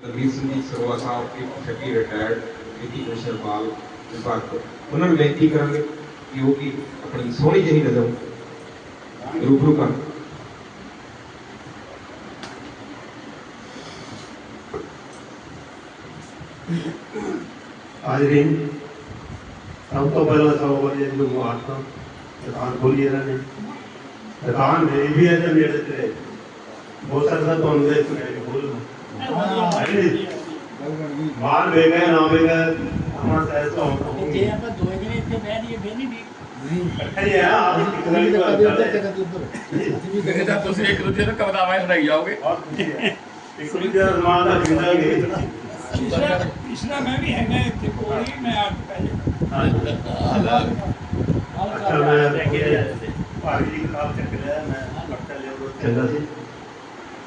ਦਲਵੀਰ ਸਿੰਘ ਜੀ ਸਰੋਆ ਸਾਹਿਬ ਕੇ ਛੱਡੀ retired deputy commissioner ਮਾਲ ਵਿਭਾਗ ਤੋਂ ਉਹਨਾਂ ਨੂੰ ਬੇਨਤੀ ਕਰਾਂਗੇ ਕਿ ਉਹ ਕੀ ਆਪਣੀ ਸੋਹਣੀ ਜਿਹੀ ਨਜ਼ਰ ਰੂਬਰੂ ਕਰਨ ਹਾਜ਼ਰੀਨ ਸਭ ਤੋਂ ਪਹਿਲਾਂ ਸਭ ਵਧੀਆ ਜੀ ਨੂੰ ਮੁਬਾਰਕਾਂ ਦੁਕਾਨ ਖੋਲੀ ਇਹਨਾਂ ਨੇ ਦੁਕਾਨ ਮੇਰੀ ਵੀ ਹੈ ਤੇ ਨੇੜੇ ਤੇ ਹੋ ਸਕਦਾ ਤੁਹਾਨੂੰ ਦੇਖ ਕੇ माल बेगा ना बेगा हमारा साइज़ तो जे अपन दो जने इतने बैठ ये बेनी भी नहीं है आप कितने भी कर देते हैं तो एक दूसरे को कब दावा सुनाई जाओगे इसलिए जरा मान ला ज़िंदा गए पिछला मैं भी है मैं त्रिपुरी में आप पहले अच्छा मैं पार्टी का चक्कर है मैं पट्टा ले लो चला सी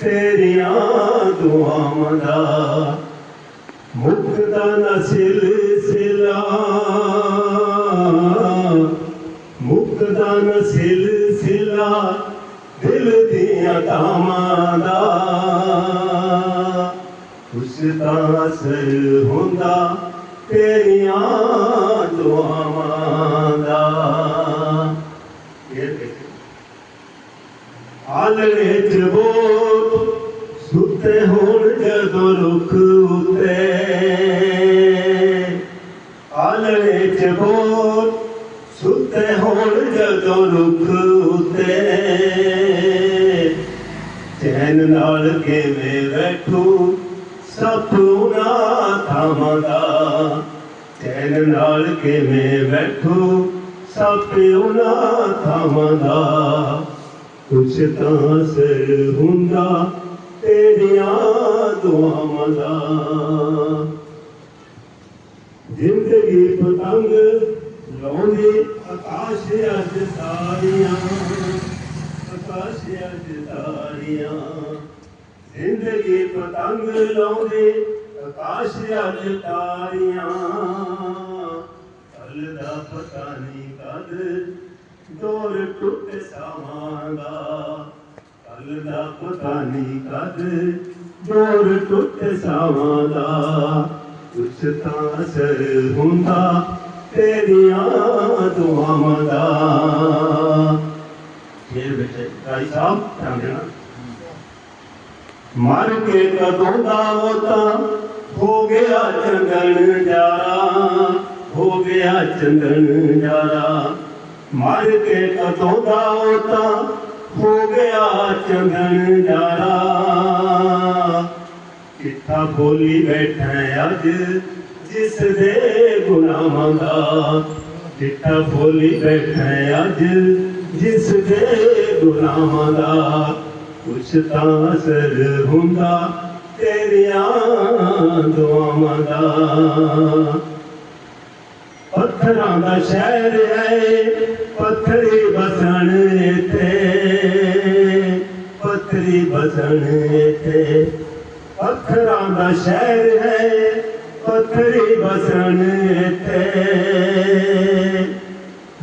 ਤੇਰੀਆਂ ਦੁਆਵਾਂ ਦਾ ਮੁਕਤਾ ਨਾ ਸਿਲਸਿਲਾ ਮੁਕਤਾ ਨਾ ਸਿਲਸਿਲਾ ਦਿਲ ਦੀਆਂ ਤਾਮਾਂ ਦਾ ਉਸ ਦਾ ਅਸਰ ਹੁੰਦਾ ਤੇਰੀਆਂ ਦੁਆਵਾਂ ਦਾ ਇਹ ਦੇਖੋ ਆਲਣੇ ਚ ਬੋਲ ਸੁੱਤੇ ਹੋਣ ਜਦੋਂ ਰੁੱਖ ਉਤੇ। ਆਲਣੇ ਚ ਬੋਲ ਸੁੱਤੇ ਹੋਣ ਜਦੋਂ ਰੁੱਖ ਉਤੇ। ਚੈਨ ਨਾਲ ਕਿਵੇਂ ਬੈਠੂ ਸਪਨਾ ਥਾਵਾਂ ਦਾ। ਚੈਨ ਨਾਲ ਕਿਵੇਂ ਬੈਠੂ ਸਪਨਾ ਥਾਵਾਂ ਦਾ। ਕੁਛ ਤਾਂ ਸਰ ਹੁੰਦਾ ਤੇਰੀਆਂ ਦੁਆਵਾਂ ਦਾ। ਜ਼ਿੰਦਗੀ ਪਤੰਗ ਲਾਉਂਦੀ, ਆਕਾਸ਼ ਅੱਜ ਤਾਰੀਆਂ, ਆਕਾਸ਼ ਅੱਜ ਤਾਰੀਆਂ। ਜ਼ਿੰਦਗੀ ਪਤੰਗ ਲਾਉਂਦੀ, ਆਕਾਸ਼ ਅੱਜ ਤਾਰੀਆਂ। ਕੱਲ ਦਾ ਪਤਾ ਨਹੀਂ ਕਦ, ਦੌਰ ਟੁੱਟ ਸਾਵਾਂ। ਕੱਲ ਦਾ ਪਤਾ ਨਹੀਂ ਕਦ ਦੌਰ ਟੁੱਟ ਸਾਵਾਂ ਦਾ ਕੁਛ ਤਾਂ ਅਸਰ ਹੁੰਦਾ ਤੇਰੀਆਂ ਦੁਆਵਾਂ ਦਾ ਫੇਰ ਬੇਟੇ ਭਾਈ ਸਾਹਿਬ ਧਿਆਨ ਦੇਣਾ ਮਰ ਕੇ ਕਦੋਂ ਦਾ ਉਹ ਤਾਂ ਹੋ ਗਿਆ ਚੰਦਨ ਜਾਰਾ ਹੋ ਗਿਆ ਚੰਦਨ ਜਾਰਾ ਮਰ ਕੇ ਕਦੋਂ ਦਾ ਉਹ ਤਾਂ हो गया चंगन जारा। किथा बोली बैठे अज जिस दे गुनाहां बोली बैठे अज जिस दे गुनाहां कुछ ता असर हुंदा तेरिया दुआवां दा पत्थरां शहर है, पत्थरी बसन वतन इथे का शहर है, पत्थरी बसन इथे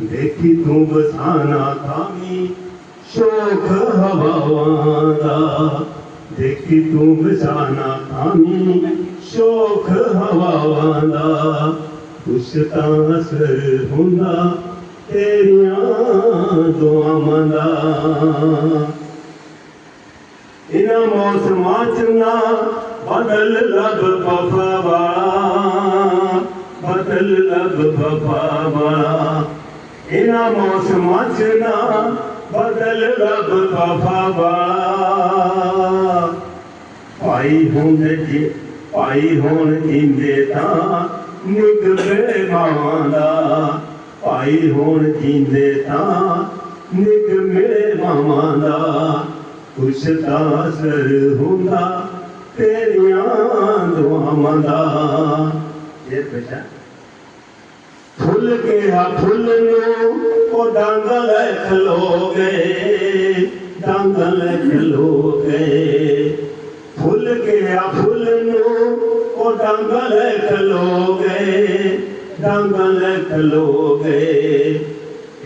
देखी तू बसाना खामी शोक हवा दा। देखी तू बसाना खामी शोक हवा दा। कुछ तर असर तेरिया तेरियाँ दुआवां इन मौसम चंगा बदल लब पफा वाला बदल लब पफा वाला इन मौसम चंगा बदल लब पफा वाला पाई होने की पाई होने इंदे ता निगबे मामाला पाई होने इंदे ता निगबे मामाला ਜਿੰਦੇ ਤਾਂ ਨਿਕਲੇ ਮਾਵਾਂ ਦਾ ਕੁਛ ਤਾਂ ਅਸਰ ਹੁੰਦਾ ਤੇਰੀਆਂ ਦੁਆਵਾਂ ਦਾ ਇਹ ਬੇਟਾ ਫੁੱਲ ਕੇ ਆ ਫੁੱਲ ਨੂੰ ਉਹ ਡੰਗ ਲੈ ਖਲੋ ਗਏ ਡੰਗ ਲੈ ਖਲੋ ਗਏ ਫੁੱਲ ਕੇ ਆ ਫੁੱਲ ਨੂੰ ਉਹ ਡੰਗ ਲੈ ਖਲੋ ਗਏ ਡੰਗ ਲੈ ਖਲੋ ਗਏ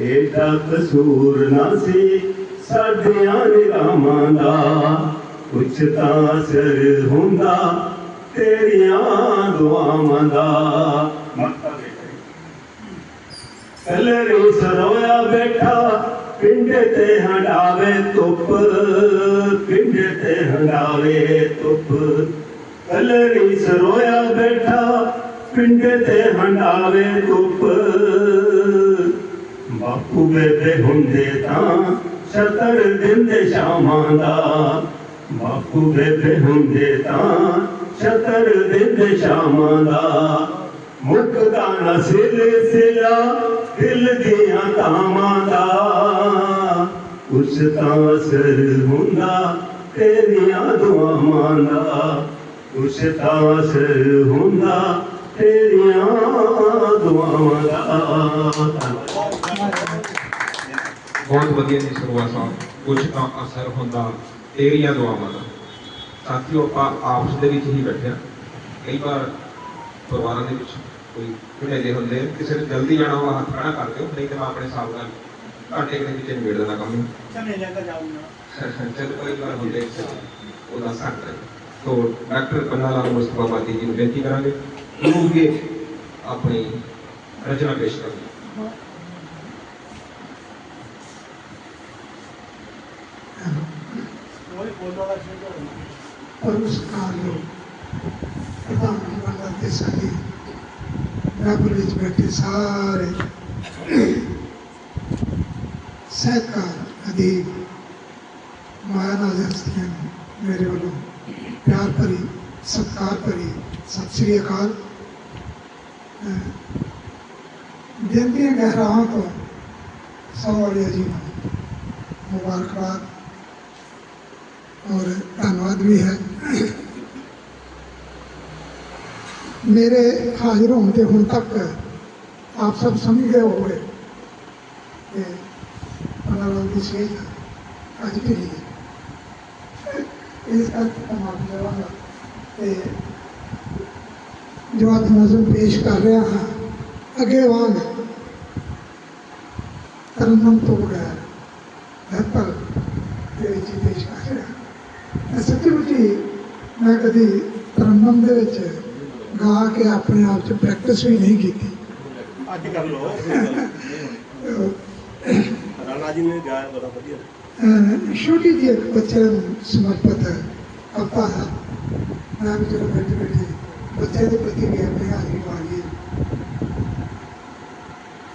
ਇਹਦਾ ਕਸੂਰ ਨਾ ਸੀ ਸਾਡੀਆਂ ਨਿਗਾਹਾਂ ਦਾ ਕੁਛ ਤਾਂ ਅਸਰ ਹੁੰਦਾ, ਤੇਰੀਆਂ ਦੁਆਵਾਂ ਦਾ। ਮੱਤਾ ਸਰੋਇਆ ਬੈਠਾ, ਪਿੰਡ ਤੇ ਹੰਡਾਵੇ ਧੁੱਪ, ਪਿੰਡ ਤੇ ਹੰਡਾਵੇ ਧੁੱਪ। ਕਲਰੀ ਸਰੋਇਆ ਬੈਠਾ, ਪਿੰਡ ਤੇ ਹੰਡਾਵੇ ਧੁੱਪ। ਬਾਪੂ ਬੇਬੇ ਹੁੰਦੇ ਤਾਂ ਛਤਰ ਦਿੰਦੇ ਸ਼ਾਮਾਂ ਦਾ ਬਾਪੂ ਬੇਬੇ ਹੁੰਦੇ ਤਾਂ ਛਤਰ ਦਿੰਦੇ ਸ਼ਾਮਾਂ ਦਾ ਮੁਕਦਾ ਨਾ ਸਿਲਸਿਲਾ ਦਿਲ ਦੀਆਂ ਤਾਮਾਂ ਦਾ ਉਸ ਤਾਂ ਅਸਰ ਹੁੰਦਾ ਤੇਰੀਆਂ ਦੁਆਵਾਂ ਦਾ ਉਸ ਤਾਂ ਅਸਰ ਹੁੰਦਾ ਤੇਰੀਆਂ ਦੁਆਵਾਂ ਦਾ ਬਹੁਤ ਵਧੀਆ ਜੀ ਸਰਵਾ ਸਾਹਿਬ ਕੁਝ ਤਾਂ ਅਸਰ ਹੁੰਦਾ ਤੇਰੀਆਂ ਦੁਆਵਾਂ ਦਾ। ਸਾਥੀਓ ਆਪਾਂ ਆਪਸ ਦੇ ਵਿੱਚ ਹੀ ਬੈਠੇ ਹਾਂ। ਕਈ ਵਾਰ ਪਰਿਵਾਰਾਂ ਦੇ ਵਿੱਚ ਕੋਈ ਝੜੇਲੇ ਹੁੰਦੇ ਕਿਸੇ ਨੇ ਜਲਦੀ ਜਾਣਾ ਹੋਵੇ ਹੱਥ ਖੜਾ ਕਰ ਦਿਓ ਨਹੀਂ ਤਾਂ ਮੈਂ ਆਪਣੇ ਹਿਸਾਬ ਨਾਲ ਘੰਟੇ ਦੇ ਵਿੱਚ ਨਿਬੇੜ ਦੇਣਾ ਕੰਮ ਚਲੇ ਜਾ ਕੇ ਜਾਊਂਗਾ। ਜਦ ਕੋਈ ਵਾਰ ਹੁੰਦੇ ਉਹ ਦੱਸ ਸਕਦਾ ਹੈ। ਤੋ ਡਾਕਟਰ ਪੰਨਾ ਲਾਲ ਮੁਸਤਫਾ ਬਾਦੀ ਜੀ ਨੂੰ ਬੇਨਤੀ ਕਰਾਂਗੇ ਉਹ ਵੀ ਆਪਣੀ ਰਚਨਾ ਪੇਸ਼ ਕਰਨਗੇ ਵਿੱਚ ਬੈਠੇ ਸਾਰੇ ਸਹਿਕਾਰ ਅਧੀਨ ਮਾਇਆ ਨਾਲ ਹਸਤੀਆਂ ਨੂੰ ਮੇਰੇ ਵੱਲੋਂ ਪਿਆਰ ਭਰੀ ਸਤਿਕਾਰ ਭਰੀ ਸਤਿ ਸ੍ਰੀ ਅਕਾਲ ਅਹ ਦਿਲ ਦੀਆਂ ਗਹਿਰਾਵਾਂ ਤੋਂ ਸਭ ਵਾਲੇ ਜੀ ਨੂੰ ਮੁਬਾਰਕਬਾਦ और धनवाद भी है। मेरे हाजिर होने हूँ तक आप सब समझ गए हो गए की सेज अज के लिए। इस जो आज नज़म पेश कर रहा हाँ अगे वाग तरन तो बगैर बेहतर ਸੱਚੀ ਮੁੱਚੀ ਮੈਂ ਕਦੀ ਤਰਨਮ ਦੇ ਵਿੱਚ ਗਾ ਕੇ ਆਪਣੇ ਆਪ 'ਚ ਪ੍ਰੈਕਟਿਸ ਵੀ ਨਹੀਂ ਕੀਤੀ ਅੱਜ ਕਰ ਲੋ ਅਹ ਰਾਣਾ ਜੀ ਨੇ ਗਾਇਆ ਬੜਾ ਵਧੀਆ ਅਹ ਛੋਟੀ ਜਿਹੀ ਇੱਕ ਬੱਚੇ ਨੂੰ ਸਮਰਪਿਤ ਕਵਿਤਾ ਹੈ ਮੈਂ ਵੀ ਜਦੋਂ ਬੈਠੇ ਬੈਠੇ ਬੱਚੇ ਦੇ ਪ੍ਰਤੀ ਵੀ ਆਪਣੀ ਹਾਜ਼ਰੀ ਵਾਲੀ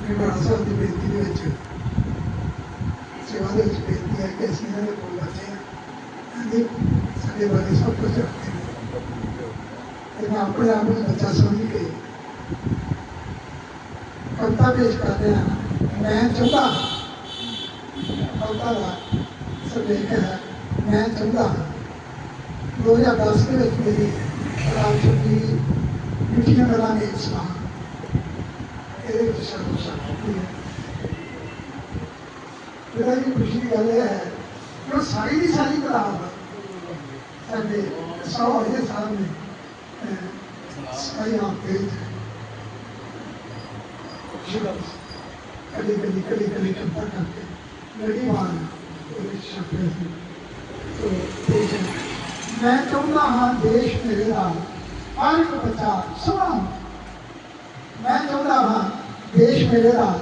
ਮੈਂ ਬੜਾ ਸਾਹਿਬ ਦੀ ਬੇਨਤੀ ਦੇ ਵਿੱਚ ਸੇਵਾ ਦੇ ਵਿੱਚ ਬੇਨਤੀ ਹੈ ਕਿ ਅਸੀਂ ਇਹਨਾਂ ਦੇ ਕੋਲ ਬੈਠੇ ਹਾਂ रखती है बाकी सब कुछ रखती है लेकिन अपने आप में बच्चा समझ के ਕਵਿਤਾ ਪੇਸ਼ ਕਰ ਰਿਹਾ ਮੈਂ ਚਾਹੁੰਦਾ ਕਵਿਤਾ ਦਾ ਸੁਨੇਹ ਹੈ, ਮੈਂ ਚਾਹੁੰਦਾ 2010 ਦੇ ਵਿੱਚ ਮੇਰੀ ਰਾਮ ਜੀ ਮਿੱਠੀਆਂ ਗੱਲਾਂ ਨੇ ਸੁਣਾ ਇਹਦੇ ਵਿੱਚ ਸਾਨੂੰ ਸ਼ਕਤੀ ਹੈ। ਮੇਰਾ ਇਹ ਖੁਸ਼ੀ ਗੱਲ ਹੈ ਕਿ ਸਾਰੀ ਦੀ ਸਾਰੀ ਕਿਤਾਬ and some of his family uh, on faith. Shivas, कली कली कली कली चिंता करके। लड़ी वाला परीक्षा फेल मैं चाहता हाँ देश मेरे राम। अर्घ बचा सुना। मैं चाहूँगा हाँ देश मेरे राम।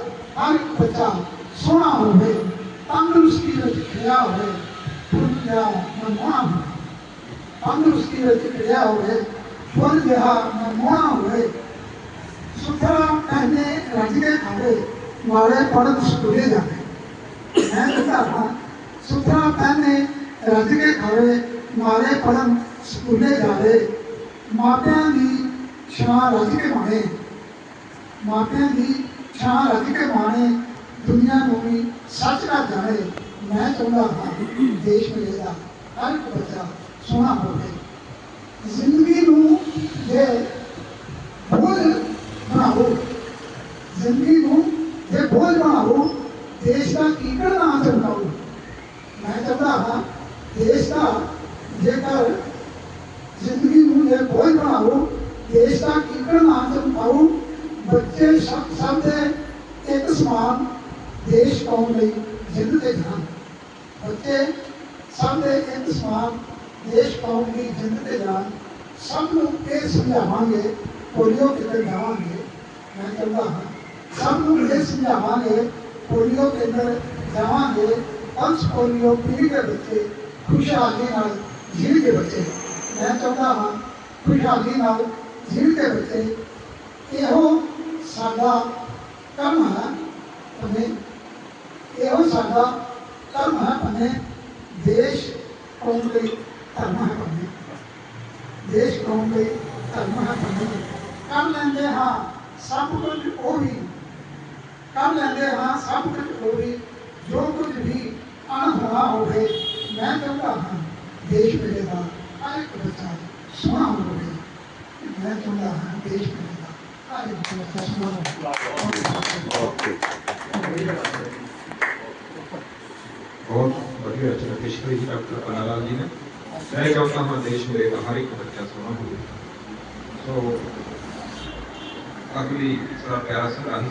अर्घ बचा सोना हो तंदुरुस्ती रच खिया हो पुण्य मनमोहन हो ਹੋਵੇ ਤੰਦਰੁਸਤੀ ਵਿੱਚ ਖਿਆ ਹੋਵੇ ਫੁੱਲ ਜਿਹਾ ਮਨਮੋਹਣਾ ਹੋਵੇ ਸੁਥਰਾ ਪਹਿਨੇ ਰੱਜ ਕੇ ਖਾਵੇ ਵਾਲੇ ਪੜਨ ਸਕੂਲੇ ਜਾਵੇ ਮੈਂ ਚਾਹੁੰਦਾ ਹਾਂ ਸੁਥਰਾ ਪਹਿਨੇ ਰੱਜ ਕੇ ਖਾਵੇ ਨਾਲੇ ਪੜਨ ਸਕੂਲੇ ਜਾਵੇ ਮਾਪਿਆਂ ਦੀ ਛਾਂ ਰੱਜ ਕੇ ਮਾਣੇ ਮਾਪਿਆਂ ਦੀ ਛਾਂ ਰੱਜ ਕੇ ਮਾਣੇ ਦੁਨੀਆ ਨੂੰ ਵੀ ਸੱਚ ਕਰ ਜਾਣੇ ਮੈਂ ਚਾਹੁੰਦਾ ਹਾਂ ਦੇਸ਼ ਮੇਰੇ ਦਾ ਹਰ ਇੱਕ ਬੱਚਾ क्षमा हो गई ज़िंदगी ये बोझ ना हो ज़िंदगी ये बोझ ना हो देश का कीकर ना चलता हो मैं चाहता था देश का ये कर ज़िंदगी ये बोझ ना हो देश का कीकर ना चलता हो बच्चे सब सब दे एक समान देश कौन नहीं ज़िंदगी जान बच्चे सब दे एक समान ਕੌਮ ਦੀ ਜਿੰਦ ਤੇ ਜਾਨ ਸਭ ਨੂੰ ਇਹ ਸਮਝਾਵਾਂਗੇ ਪੋਲੀਓ ਕਿਤੇ ਜਾਵਾਂਗੇ ਮੈਂ ਚਾਹੁੰਦਾ ਹਾਂ ਸਭ ਨੂੰ ਇਹ ਸਮਝਾਵਾਂਗੇ ਪੋਲੀਓ ਕੇਂਦਰ ਜਾਵਾਂਗੇ ਪੰਜ ਪੋਲੀਓ ਪੀ ਕੇ ਬੱਚੇ ਖੁਸ਼ਹਾਲੀ ਨਾਲ ਜੀਣ ਕੇ ਬੱਚੇ ਮੈਂ ਚਾਹੁੰਦਾ ਹਾਂ ਖੁਸ਼ਹਾਲੀ ਨਾਲ ਜੀਣ ਕੇ ਬੱਚੇ ਇਹੋ ਸਾਡਾ ਕੰਮ ਹੈ ਅਤੇ ਇਹੋ ਸਾਡਾ ਧਰਮ ਹੈ ਪੰਨੇ ਦੇਸ਼ ਕੌਮ ਲਈ कर्मः बने देश कौन गई कर्मः बने कर लेंगे हाँ सब कुछ वो भी कर लेंगे हाँ सब कुछ वो भी जो कुछ भी अण होना हो गए मैं कहता हाँ देश मिलेगा अरे बच्चा सुना हो गए मैं कहता हाँ देश मिलेगा अरे बच्चा सुना हो बहुत बढ़िया अच्छा किशोरी जी डॉक्टर पन्नालाल जी ने। ਪਨਾਲਾਲ ਜੀ ਨੇ ਮੈਂ ਚਾਹੁੰਦਾ ਹਾਂ ਦੇਸ਼ ਮੇਰੇ ਦਾ ਹਰ ਇੱਕ ਬੱਚਾ ਸੋਹਣਾ ਹੋਵੇ